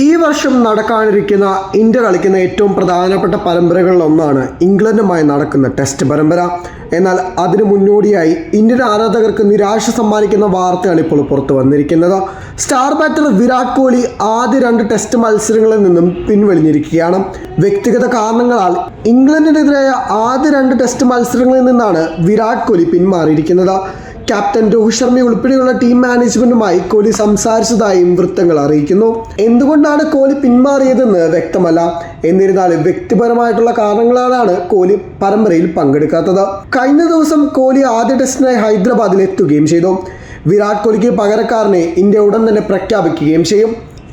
ഈ വർഷം നടക്കാനിരിക്കുന്ന ഇന്ത്യ കളിക്കുന്ന ഏറ്റവും പ്രധാനപ്പെട്ട പരമ്പരകളിൽ ഒന്നാണ് ഇംഗ്ലണ്ടുമായി നടക്കുന്ന ടെസ്റ്റ് പരമ്പര. എന്നാൽ അതിനു മുന്നോടിയായി ഇന്ത്യൻ ആരാധകർക്ക് നിരാശ സമ്മാനിക്കുന്ന വാർത്തയാണ് ഇപ്പോൾ പുറത്തു വന്നിരിക്കുന്നത്. സ്റ്റാർ ബാറ്റർ വിരാട് കോഹ്ലി ആദ്യ രണ്ട് ടെസ്റ്റ് മത്സരങ്ങളിൽ നിന്നും പിൻവലിഞ്ഞിരിക്കുകയാണ്. വ്യക്തിഗത കാരണങ്ങളാൽ ഇംഗ്ലണ്ടിനെതിരായ ആദ്യ രണ്ട് ടെസ്റ്റ് മത്സരങ്ങളിൽ നിന്നാണ് വിരാട് കോഹ്ലി പിന്മാറിയിരിക്കുന്നത്. ക്യാപ്റ്റൻ രോഹിത് ശർമ്മ ഉൾപ്പെടെയുള്ള ടീം മാനേജ്മെന്റുമായി കോഹ്ലി സംസാരിച്ചതായും വൃത്തങ്ങൾ അറിയിക്കുന്നു. എന്തുകൊണ്ടാണ് കോഹ്ലി പിന്മാറിയതെന്ന് വ്യക്തമല്ല. എന്നിരുന്നാലും വ്യക്തിപരമായിട്ടുള്ള കാരണങ്ങളാലാണ് കോഹ്ലി പരമ്പരയിൽ പങ്കെടുക്കാത്തത്. കഴിഞ്ഞ ദിവസം കോഹ്ലി ആദ്യ ടെസ്റ്റിനായി ഹൈദരാബാദിൽ എത്തുകയും ചെയ്തു. വിരാട് കോഹ്ലിക്ക് പകരക്കാരനെ ഇന്ത്യ ഉടൻ തന്നെ പ്രഖ്യാപിക്കുകയും ചെയ്യും.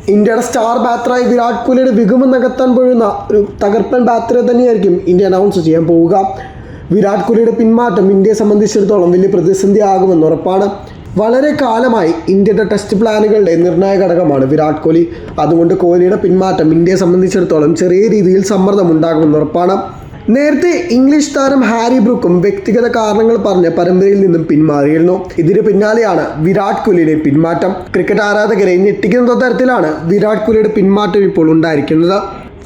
ഇന്ത്യയുടെ സ്റ്റാർ ബാറ്ററായി വിരാട് കോഹ്ലിയുടെ വിഗമം നികത്താൻ പോഴുന്ന ഒരു തകർപ്പൻ ബാറ്ററെ തന്നെയായിരിക്കും ഇന്ത്യ അനൗൺസ് ചെയ്യാൻ പോവുക. വിരാട് കോഹ്ലിയുടെ പിന്മാറ്റം ഇന്ത്യയെ സംബന്ധിച്ചിടത്തോളം വലിയ പ്രതിസന്ധി ആകുമെന്ന് ഉറപ്പാണ്. വളരെ കാലമായി ഇന്ത്യയുടെ ടെസ്റ്റ് പ്ലാനുകളുടെ നിർണായക ഘടകമാണ് വിരാട് കോഹ്ലി. അതുകൊണ്ട് കോഹ്ലിയുടെ പിന്മാറ്റം ഇന്ത്യയെ സംബന്ധിച്ചിടത്തോളം ചെറിയ രീതിയിൽ സമ്മർദ്ദം ഉണ്ടാകുമെന്ന് ഉറപ്പാണ്. നേരത്തെ ഇംഗ്ലീഷ് താരം ഹാരി ബ്രൂക്കും വ്യക്തിഗത കാരണങ്ങൾ പറഞ്ഞ് പരമ്പരയിൽ നിന്നും പിന്മാറിയിരുന്നു. ഇതിന് പിന്നാലെയാണ് വിരാട് കോഹ്ലിയുടെ പിന്മാറ്റം. ക്രിക്കറ്റ് ആരാധകരെ ഞെട്ടിക്കുന്ന തരത്തിലാണ് വിരാട് കോഹ്ലിയുടെ പിന്മാറ്റം ഇപ്പോൾ ഉണ്ടായിരിക്കുന്നത്.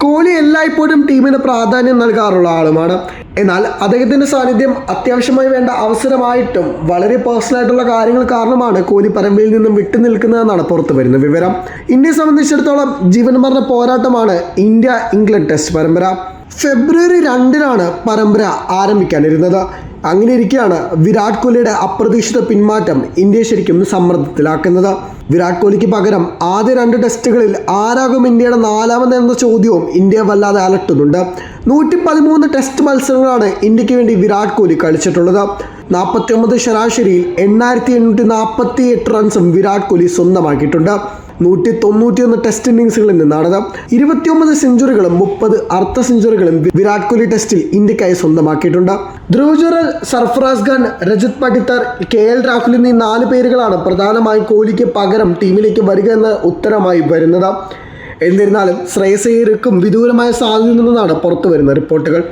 കോഹ്ലി എല്ലായ്പ്പോഴും ടീമിന് പ്രാധാന്യം നൽകാറുള്ള ആളുമാണ്. എന്നാൽ അദ്ദേഹത്തിന്റെ സാന്നിധ്യം അത്യാവശ്യമായി വേണ്ട അവസരമായിട്ടും വളരെ പേഴ്സണലായിട്ടുള്ള കാര്യങ്ങൾ കാരണമാണ് കോഹ്ലി പരമ്പരയിൽ നിന്നും വിട്ടു നിൽക്കുന്നതെന്നാണ് പുറത്തു വരുന്ന വിവരം. ഇന്ത്യയെ സംബന്ധിച്ചിടത്തോളം ജീവൻ മരണ പോരാട്ടമാണ് ഇന്ത്യ ഇംഗ്ലണ്ട് ടെസ്റ്റ് പരമ്പര. ഫെബ്രുവരി രണ്ടിനാണ് പരമ്പര ആരംഭിക്കാനിരുന്നത്. അങ്ങനെ ഇരിക്കെയാണ് വിരാട് കോഹ്ലിയുടെ അപ്രതീക്ഷിത പിന്മാറ്റം ഇന്ത്യയെ ശരിക്കും സമ്മർദ്ദത്തിലാക്കുന്നത്. വിരാട് കോഹ്ലിക്ക് പകരം ആദ്യ രണ്ട് ടെസ്റ്റുകളിൽ ആരാകും ഇന്ത്യയുടെ നാലാമത് എന്ന ചോദ്യവും ഇന്ത്യ വല്ലാതെ അലട്ടുന്നുണ്ട്. നൂറ്റി പതിമൂന്ന് ടെസ്റ്റ് മത്സരങ്ങളാണ് ഇന്ത്യയ്ക്ക് വേണ്ടി വിരാട് കോഹ്ലി കളിച്ചിട്ടുള്ളത്. നാൽപ്പത്തി ഒമ്പത് ശരാശരിയിൽ എണ്ണായിരത്തി എണ്ണൂറ്റി നാൽപ്പത്തി എട്ട് റൺസും വിരാട് കോഹ്ലി സ്വന്തമാക്കിയിട്ടുണ്ട്. നൂറ്റി തൊണ്ണൂറ്റിയൊന്ന് ടെസ്റ്റ് ഇന്നിങ്സുകളിൽ നിന്നാണത് ഇരുപത്തിയൊമ്പത് സെഞ്ചുറികളും മുപ്പത് അർദ്ധ സെഞ്ചുറികളും വിരാട് കോഹ്ലി ടെസ്റ്റിൽ ഇന്ത്യക്കായി സ്വന്തമാക്കിയിട്ടുണ്ട്. ധ്രുവ് ജുറൽ സർഫറാസ് ഖാൻ രജിത് പട്ടിത്തർ കെ എൽ രാഹുൽ എന്നീ നാല് പേരുകളാണ് പ്രധാനമായും കോഹ്ലിക്ക് പകരം ടീമിലേക്ക് വരിക എന്ന ഉത്തരമായി വരുന്നത്. എന്നിരുന്നാലും ശ്രേയസ് വിദൂരമായ സാധ്യത നിന്നാണ് പുറത്തു വരുന്ന റിപ്പോർട്ടുകൾ.